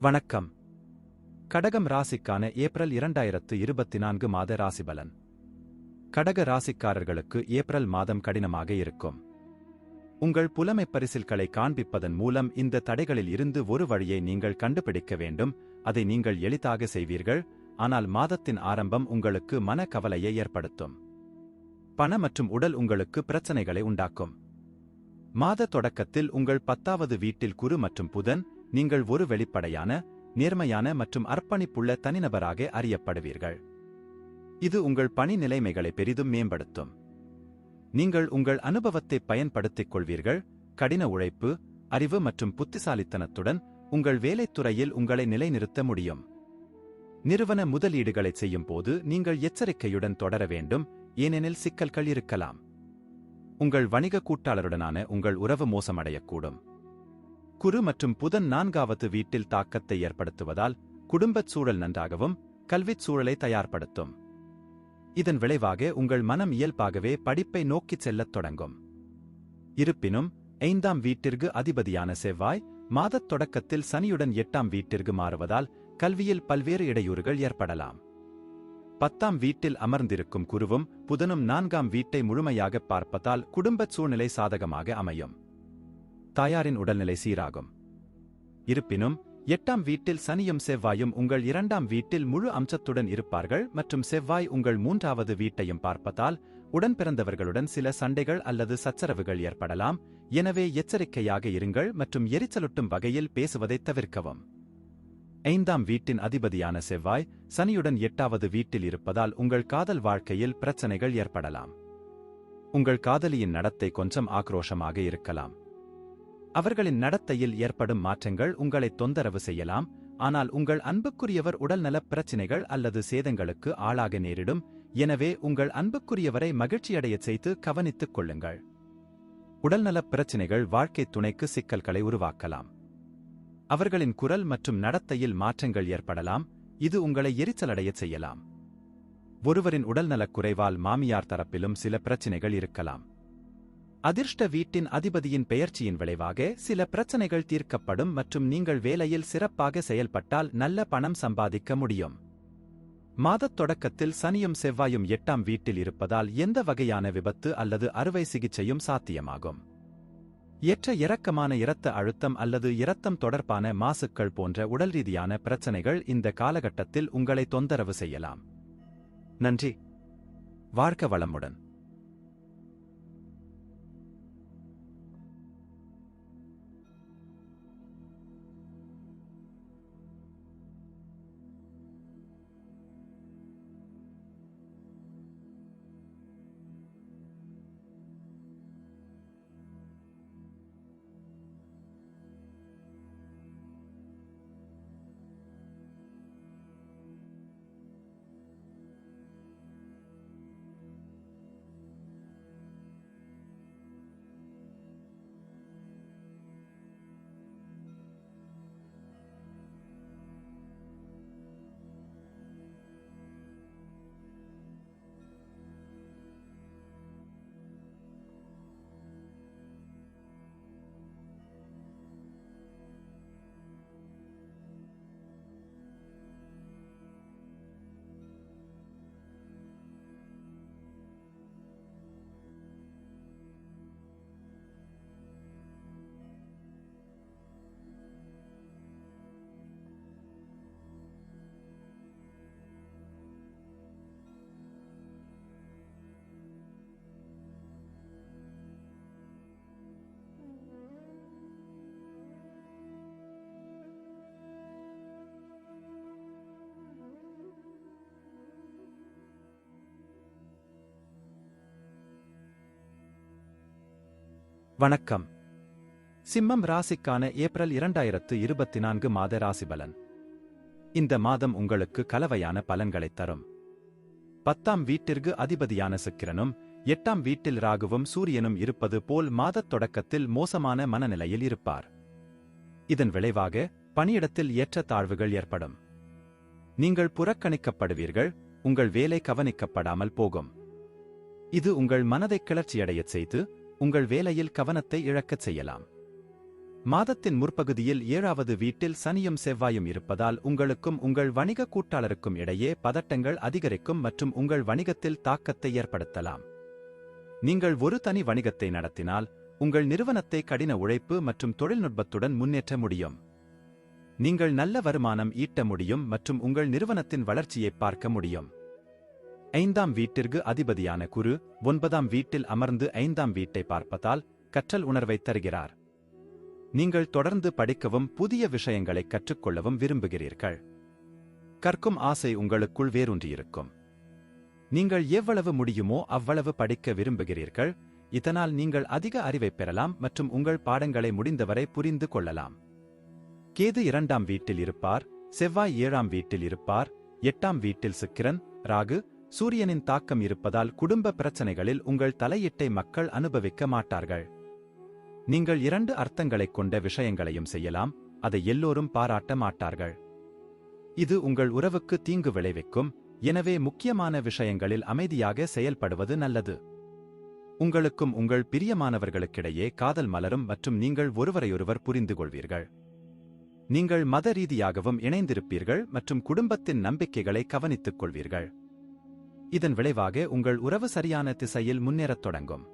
வணக்கம். கடகம் ராசிக்கான ஏப்ரல் இரண்டாயிரத்து இருபத்தி நான்கு மாத ராசிபலன். கடக ராசிக்காரர்களுக்கு ஏப்ரல் மாதம் கடினமாக இருக்கும். உங்கள் புலமை பரிசில்களை காண்பிப்பதன் மூலம் இந்த தடைகளில் இருந்து ஒரு வழியை நீங்கள் கண்டுபிடிக்க வேண்டும். அதை நீங்கள் எளிதாக செய்வீர்கள். ஆனால் மாதத்தின் ஆரம்பம் உங்களுக்கு மன கவலையை ஏற்படுத்தும். பண மற்றும் உடல் உங்களுக்கு பிரச்சனைகளை உண்டாக்கும். மாத தொடக்கத்தில் உங்கள் பத்தாவது வீட்டில் குரு மற்றும் புதன் நீங்கள் ஒரு வெளிப்படையான நேர்மையான மற்றும் அர்ப்பணிப்புள்ள தனிநபராக அறியப்படுவீர்கள். இது உங்கள் பணி நிலைமைகளை பெரிதும் மேம்படுத்தும். நீங்கள் உங்கள் அனுபவத்தை பயன்படுத்திக் கொள்வீர்கள். கடின உழைப்பு அறிவு மற்றும் புத்திசாலித்தனத்துடன் உங்கள் வேலைத்துறையில் உங்களை நிலைநிறுத்த முடியும். நிறுவன முதலீடுகளை செய்யும் போது நீங்கள் எச்சரிக்கையுடன் தொடர வேண்டும். ஏனெனில் சிக்கல்கள் இருக்கலாம். உங்கள் வணிக கூட்டாளருடனான உங்கள் உறவு மோசமடையக்கூடும். குரு மற்றும் புதன் நான்காவது வீட்டில் தாக்கத்தை ஏற்படுத்துவதால் குடும்பச் சூழல் நன்றாகவும் கல்விச் சூழலை தயார்படுத்தும். இதன் விளைவாக உங்கள் மனம் இயல்பாகவே படிப்பை நோக்கிச் செல்லத் தொடங்கும். இருப்பினும் ஐந்தாம் வீட்டிற்கு அதிபதியான செவ்வாய் மாதத் தொடக்கத்தில் சனியுடன் எட்டாம் வீட்டிற்கு மாறுவதால் கல்வியில் பல்வேறு இடையூறுகள் ஏற்படலாம். பத்தாம் வீட்டில் அமர்ந்திருக்கும் குருவும் புதனும் நான்காம் வீட்டை முழுமையாகப் பார்ப்பதால் குடும்பச் சூழ்நிலை சாதகமாக அமையும். தாயாரின் உடல்நிலை சீராகும். இருப்பினும் எட்டாம் வீட்டில் சனியும் செவ்வாயும் உங்கள் இரண்டாம் வீட்டில் முழு அம்சத்துடன் இருப்பார்கள் மற்றும் செவ்வாய் உங்கள் மூன்றாவது வீட்டையும் பார்ப்பதால் உடன் பிறந்தவர்களுடன் சில சண்டைகள் அல்லது சச்சரவுகள் ஏற்படலாம். எனவே எச்சரிக்கையாக இருங்கள் மற்றும் எரிச்சலுட்டும் வகையில் பேசுவதைத் தவிர்க்கவும். ஐந்தாம் வீட்டின் அதிபதியான செவ்வாய் சனியுடன் எட்டாவது வீட்டில் இருப்பதால் உங்கள் காதல் வாழ்க்கையில் பிரச்சனைகள் ஏற்படலாம். உங்கள் காதலியின் நடத்தை கொஞ்சம் ஆக்ரோஷமாக இருக்கலாம். அவர்களின் நடத்தையில் ஏற்படும் மாற்றங்கள் உங்களை தொந்தரவு செய்யலாம். ஆனால் உங்கள் அன்புக்குரியவர் உடல்நலப் பிரச்சினைகள் அல்லது சேதங்களுக்கு ஆளாக நேரிடும். எனவே உங்கள் அன்புக்குரியவரை மகிழ்ச்சியடையச் செய்து கவனித்துக் கொள்ளுங்கள். உடல்நலப் பிரச்சினைகள் வாழ்க்கை துணைக்கு சிக்கல்களை உருவாக்கலாம். அவர்களின் குரல் மற்றும் நடத்தையில் மாற்றங்கள் ஏற்படலாம். இது உங்களை எரிச்சலடையச் செய்யலாம். ஒருவரின் உடல்நலக் குறைவால் மாமியார் தரப்பிலும் சில பிரச்சினைகள் இருக்கலாம். அதிர்ஷ்ட வீட்டின் அதிபதியின் பெயர்ச்சியின் விளைவாக சில பிரச்சனைகள் தீர்க்கப்படும் மற்றும் நீங்கள் வேலையில் சிறப்பாக செயல்பட்டால் நல்ல பணம் சம்பாதிக்க முடியும். மாதத் தொடக்கத்தில் சனியும் செவ்வாயும் எட்டாம் வீட்டில் இருப்பதால் எந்த வகையான விபத்து அல்லது அறுவை சிகிச்சையும் சாத்தியமாகும். ஏற்ற இறக்கமான இரத்த அழுத்தம் அல்லது இரத்தம் தொடர்பான மாசுக்கள் போன்ற உடல் ரீதியான பிரச்சனைகள் இந்த காலகட்டத்தில் உங்களை தொந்தரவு செய்யலாம். நன்றி. வாழ்க்க வளமுடன். வணக்கம். சிம்மம் ராசிக்கான ஏப்ரல் இரண்டாயிரத்து இருபத்தி நான்கு மாத ராசிபலன். இந்த மாதம் உங்களுக்கு கலவையான பலன்களைத் தரும். பத்தாம் வீட்டிற்கு அதிபதியான சுக்கிரனும் எட்டாம் வீட்டில் ராகுவும் சூரியனும் இருப்பது போல் மாதத் தொடக்கத்தில் மோசமான மனநிலையில் இருப்பார். இதன் விளைவாக பணியிடத்தில் ஏற்ற தாழ்வுகள் ஏற்படும். நீங்கள் புறக்கணிக்கப்படுவீர்கள் உங்கள் வேலை கவனிக்கப்படாமல் போகும். இது உங்கள் மனதை கிளர்ச்சியடையச் செய்து உங்கள் வேலையில் கவனத்தை இழக்கச் செய்யலாம். மாதத்தின் முற்பகுதியில் ஏழாவது வீட்டில் சனியும் செவ்வாயும் இருப்பதால் உங்களுக்கும் உங்கள் வணிக கூட்டாளருக்கும் இடையே பதட்டங்கள் அதிகரிக்கும் மற்றும் உங்கள் வணிகத்தில் தாக்கத்தை ஏற்படுத்தலாம். நீங்கள் ஒரு தனி வணிகத்தை நடத்தினால் உங்கள் நிறுவனத்தை கடின உழைப்பு மற்றும் தொழில்நுட்பத்துடன் முன்னேற்ற முடியும். நீங்கள் நல்ல வருமானம் ஈட்ட முடியும் மற்றும் உங்கள் நிறுவனத்தின் வளர்ச்சியை பார்க்க முடியும். ஐந்தாம் வீட்டிற்கு அதிபதியான குரு ஒன்பதாம் வீட்டில் அமர்ந்து ஐந்தாம் வீட்டை பார்ப்பதால் கற்றல் உணர்வை தருகிறார். நீங்கள் தொடர்ந்து படிக்கவும் புதிய விஷயங்களை கற்றுக்கொள்ளவும் விரும்புகிறீர்கள். கற்கும் ஆசை உங்களுக்குள் வேரூன்றியிருக்கும். நீங்கள் எவ்வளவு முடியுமோ அவ்வளவு படிக்க விரும்புகிறீர்கள். இதனால் நீங்கள் அதிக அறிவை பெறலாம் மற்றும் உங்கள் பாடங்களை முடிந்தவரை புரிந்து கொள்ளலாம். கேது இரண்டாம் வீட்டில் இருப்பார் செவ்வாய் ஏழாம் வீட்டில் இருப்பார் எட்டாம் வீட்டில் சுக்கிரன் ராகு சூரியனின் தாக்கம் இருப்பதால் குடும்ப பிரச்சனைகளில் உங்கள் தலையீட்டை மக்கள் அனுபவிக்க மாட்டார்கள். நீங்கள் இரண்டு அர்த்தங்களைக் கொண்ட விஷயங்களையும் செய்யலாம் அதை எல்லோரும் பாராட்ட மாட்டார்கள். இது உங்கள் உறவுக்கு தீங்கு விளைவிக்கும் எனவே முக்கியமான விஷயங்களில் அமைதியாக செயல்படுவது நல்லது. உங்களுக்கும் உங்கள் பிரியமானவர்களுக்கிடையே காதல் மலரும் மற்றும் நீங்கள் ஒருவரையொருவர் புரிந்து கொள்வீர்கள் நீங்கள் மத ரீதியாகவும் இணைந்திருப்பீர்கள் மற்றும் குடும்பத்தின் நம்பிக்கைகளை கவனித்துக் கொள்வீர்கள். இதன் விளைவாக உங்கள் உறவு சரியான திசையில் முன்னேறத் தொடங்கும்.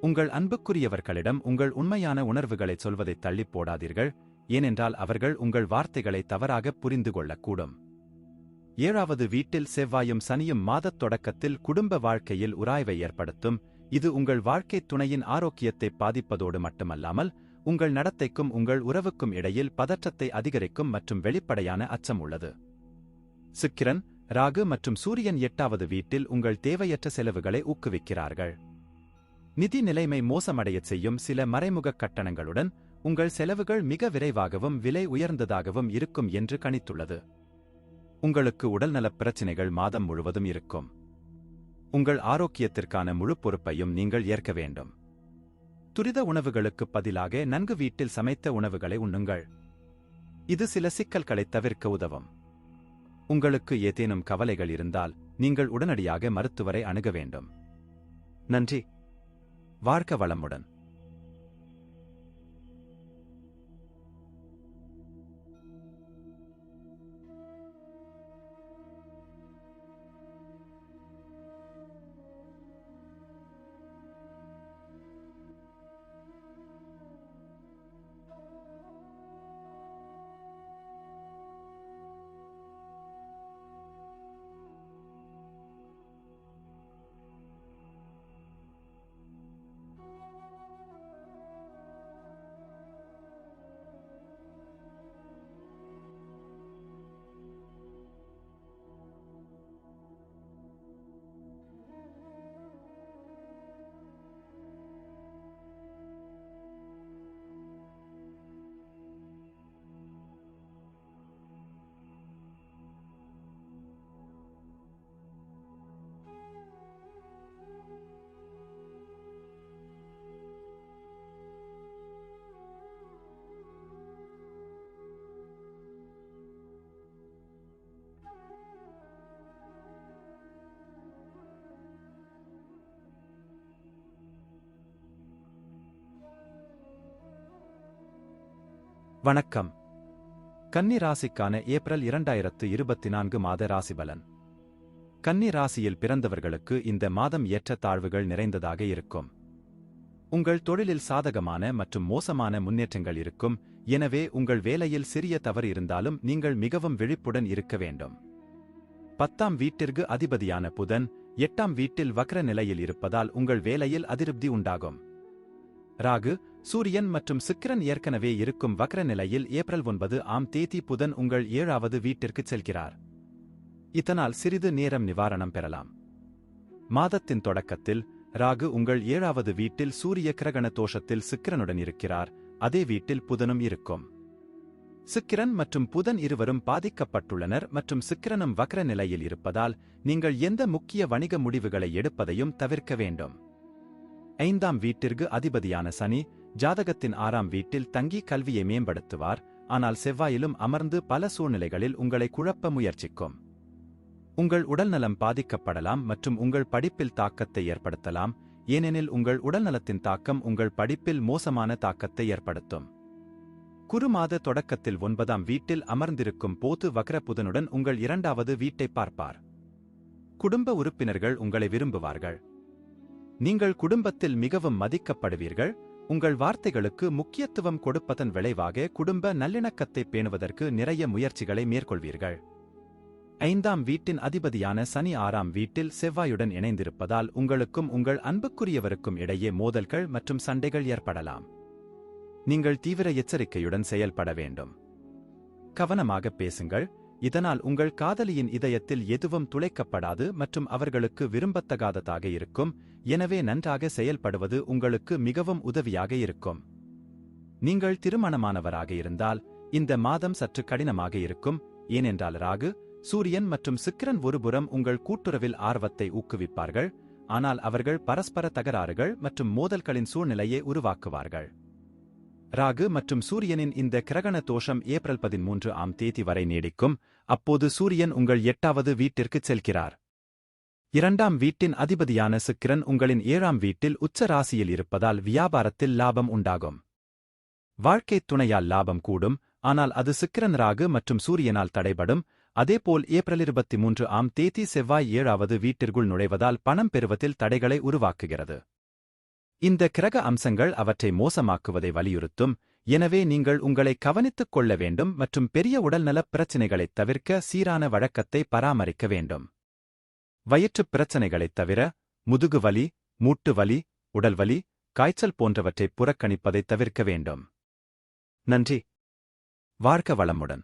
உங்கள் அன்புக்குரியவர்களிடம் உங்கள் உண்மையான உணர்வுகளை சொல்வதைத் தள்ளிப் போடாதீர்கள் ஏனென்றால் அவர்கள் உங்கள் வார்த்தைகளை தவறாக புரிந்து கொள்ளக்கூடும். ஏழாவது வீட்டில் செவ்வாயும் சனியும் மாதத் தொடக்கத்தில் குடும்ப வாழ்க்கையில் உராய்வை ஏற்படுத்தும். இது உங்கள் வாழ்க்கைத் துணையின் ஆரோக்கியத்தை பாதிப்பதோடு மட்டுமல்லாமல் உங்கள் நடத்தைக்கும் உங்கள் உறவுக்கும் இடையில் பதற்றத்தை அதிகரிக்கும் மற்றும் வெளிப்படையான அச்சம் உள்ளது. சுக்கிரன் ராகு மற்றும் சூரியன் எட்டாவது வீட்டில் உங்கள் தேவையற்ற செலவுகளை ஊக்குவிக்கிறார்கள். நிதி நிலைமை மோசமடையச் செய்யும் சில மறைமுக கட்டணங்களுடன் உங்கள் செலவுகள் மிக விரைவாகவும் விலை உயர்ந்ததாகவும் இருக்கும் என்று கணித்துள்ளது. உங்களுக்கு உடல்நலப் பிரச்சினைகள் மாதம் முழுவதும் இருக்கும். உங்கள் ஆரோக்கியத்திற்கான முழு பொறுப்பையும் நீங்கள் ஏற்க வேண்டும். துரித உணவுகளுக்குப் பதிலாக நன்கு வீட்டில் சமைத்த உணவுகளை உண்ணுங்கள். இது சில சிக்கல்களை தவிர்க்க உதவும். உங்களுக்கு ஏதேனும் கவலைகள் இருந்தால் நீங்கள் உடனடியாக மருத்துவரை அணுக வேண்டும். நன்றி. வாழ்க்க வளமுடன். வணக்கம். கன்னி ராசிக்கான ஏப்ரல் இரண்டாயிரத்து இருபத்தி நான்கு மாத ராசிபலன். கன்னி ராசியில் பிறந்தவர்களுக்கு இந்த மாதம் ஏற்ற தாழ்வுகள் நிறைந்ததாக இருக்கும். உங்கள் தொழிலில் சாதகமான மற்றும் மோசமான முன்னேற்றங்கள் இருக்கும். எனவே உங்கள் வேலையில் சிறிய தவறு இருந்தாலும் நீங்கள் மிகவும் விழிப்புடன் இருக்க வேண்டும். பத்தாம் வீட்டிற்கு அதிபதியான புதன் எட்டாம் வீட்டில் வக்ர நிலையில் இருப்பதால் உங்கள் வேலையில் அதிருப்தி உண்டாகும். ராகு சூரியன் மற்றும் சுக்கிரன் ஏற்கனவே இருக்கும் வக்ர நிலையில் ஏப்ரல் ஒன்பது ஆம் தேதி புதன் உங்கள் ஏழாவது வீட்டிற்குச் செல்கிறார். இதனால் சிறிது நேரம் நிவாரணம் பெறலாம். மாதத்தின் தொடக்கத்தில் ராகு உங்கள் ஏழாவது வீட்டில் சூரிய கிரகண தோஷத்தில் சுக்கிரனுடன் இருக்கிறார். அதே வீட்டில் புதனும் இருக்கும். சுக்கிரன் மற்றும் புதன் இருவரும் பாதிக்கப்பட்டுள்ளனர் மற்றும் சுக்கிரனும் வக்ர நிலையில் இருப்பதால் நீங்கள் எந்த முக்கிய வணிக முடிவுகளை எடுப்பதையும் தவிர்க்க வேண்டும். ஐந்தாம் வீட்டிற்கு அதிபதியான சனி ஜாதகத்தின் ஆறாம் வீட்டில் தங்கி கல்வியை மேம்படுத்துவார் ஆனால் செவ்வாயிலும் அமர்ந்து பல சூழ்நிலைகளில் உங்களை குழப்ப முயற்சிக்கும். உங்கள் உடல்நலம் பாதிக்கப்படலாம் மற்றும் உங்கள் படிப்பில் தாக்கத்தை ஏற்படுத்தலாம் ஏனெனில் உங்கள் உடல்நலத்தின் தாக்கம் உங்கள் படிப்பில் மோசமான தாக்கத்தை ஏற்படுத்தும். குறுமாத தொடக்கத்தில் ஒன்பதாம் வீட்டில் அமர்ந்திருக்கும் போது வக்ர புதனுடன் உங்கள் இரண்டாவது வீட்டை பார்ப்பார். குடும்ப உறுப்பினர்கள் உங்களை விரும்புவார்கள். நீங்கள் குடும்பத்தில் மிகவும் மதிக்கப்படுவீர்கள் உங்கள் வார்த்தைகளுக்கு முக்கியத்துவம் கொடுப்பதன் விளைவாக குடும்ப நல்லிணக்கத்தை பேணுவதற்கு நிறைய முயற்சிகளை மேற்கொள்வீர்கள். ஐந்தாம் வீட்டின் அதிபதியான சனி ஆறாம் வீட்டில் செவ்வாயுடன் இணைந்திருப்பதால் உங்களுக்கும் உங்கள் அன்புக்குரியவருக்கும் இடையே மோதல்கள் மற்றும் சண்டைகள் ஏற்படலாம். நீங்கள் தீவிர எச்சரிக்கையுடன் செயல்பட வேண்டும். கவனமாக பேசுங்கள். இதனால் உங்கள் காதலியின் இதயத்தில் எதுவும் துளைக்கப்படாது மற்றும் அவர்களுக்கு விரும்பத்தகாததாக இருக்கும். எனவே நன்றாக செயல்படுவது உங்களுக்கு மிகவும் உதவியாக இருக்கும். நீங்கள் திருமணமானவராக இருந்தால் இந்த மாதம் சற்று கடினமாக இருக்கும். ஏனென்றால் ராகு சூரியன் மற்றும் சுக்கிரன் ஒருபுறம் உங்கள் கூட்டுறவில் ஆர்வத்தை ஊக்குவிப்பார்கள். ஆனால் அவர்கள் பரஸ்பர தகராறுகள் மற்றும் மோதல்களின் சூழ்நிலையை உருவாக்குவார்கள். ராகு மற்றும் சூரியனின் இந்த கிரகண தோஷம் ஏப்ரல் பதிமூன்று ஆம் தேதி வரை நீடிக்கும். அப்போது சூரியன் உங்கள் எட்டாவது வீட்டிற்குச் செல்கிறார். இரண்டாம் வீட்டின் அதிபதியான சுக்கிரன் உங்களின் ஏழாம் வீட்டில் உச்ச ராசியில் இருப்பதால் வியாபாரத்தில் லாபம் உண்டாகும். வாழ்க்கைத் துணையால் லாபம் கூடும். ஆனால் அது சுக்கிரன் ராகு மற்றும் சூரியனால் தடைபடும். அதேபோல் ஏப்ரல் இருபத்தி மூன்று ஆம் தேதி செவ்வாய் ஏழாவது வீட்டிற்குள் நுழைவதால் பணம் பெறுவதில் தடைகளை உருவாக்குகிறது. இந்த கிரக அம்சங்கள் அவற்றை மோசமாக்குவதை வலியுறுத்தும். எனவே நீங்கள் உங்களை கவனித்துக் கொள்ள வேண்டும் மற்றும் பெரிய உடல்நலப் பிரச்சினைகளைத் தவிர்க்க சீரான வழக்கத்தை பராமரிக்க வேண்டும். வயிற்றுப் பிரச்சினைகளைத் தவிர முதுகு வலி மூட்டு வலி உடல் வலி காய்ச்சல் போன்றவற்றை புறக்கணிப்பதைத் தவிர்க்க வேண்டும். நன்றி. வாழ்க்க வளமுடன்.